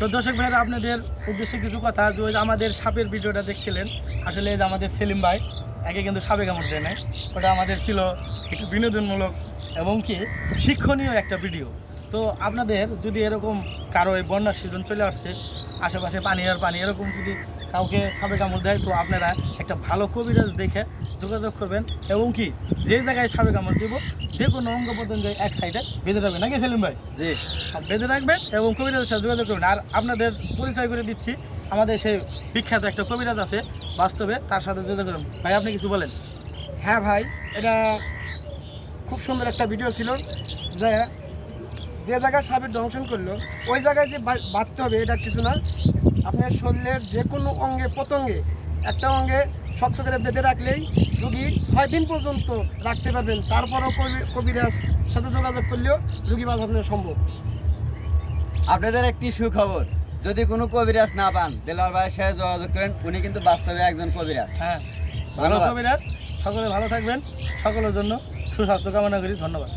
তো দর্শক ভাই আপনাদের উদ্দেশ্যে কিছু কথা যে আমাদের সাপের ভিডিওটা দেখছিলেন। আসলে যে আমাদের সেলিম ভাই, একে কিন্তু সাপে কামড় দেয় নাই। ওটা আমাদের ছিল একটু বিনোদনমূলক এবং কি শিক্ষণীয় একটা ভিডিও। তো আপনাদের যদি এরকম কারও এই বন্যার সিজন চলে আসছে আশেপাশে পানি আর পানি এরকম যদি কাউকে সাপে কামড় দেয় তো আপনারা একটা ভালো কবিরাজ দেখে যোগাযোগ করবেন এবং কি যে জায়গায় সাপে কামড় দিব যে কোনো অঙ্গ প্রত্যঙ্গ এক সাইডে বেঁধে রাখবেন। নাকি সেলিম ভাই? জি। বেঁধে রাখবেন এবং কবিরাজের সাথে যোগাযোগ করবেন। আর আপনাদের পরিচয় করে দিচ্ছি আমাদের সেই বিখ্যাত একটা কবিরাজ আছে বাস্তবে তার সাথে যোগাযোগ করবেন ভাই আপনি কিছু বলেন? হ্যাঁ ভাই এটা খুব সুন্দর একটা ভিডিও ছিল যে যে জায়গায় সাপের দংশন করল ওই জায়গায় যে বাঁধতে হবে এটা কিছু না। আপনার শরীরের যে কোনো অঙ্গে প্রত্যঙ্গে একটা অঙ্গে শক্ত করে বেঁধে রাখলেই রুগী ছয় দিন পর্যন্ত রাখতে পারবেন। তারপরও কবি- কবিরাজ সাথে যোগাযোগ করলেও রুগী বাঁচানো সম্ভব। আপনাদের একটি সুখবর যদি কোনো কবিরাজ না পান দেলোয়ার ভাইয়ের সাথে যোগাযোগ করেন উনি কিন্তু বাস্তবে একজন কবিরাজ। হ্যাঁ ভালো কবিরাজ। সকলে ভালো থাকবেন। সকলের জন্য সুস্বাস্থ্য কামনা করি। ধন্যবাদ।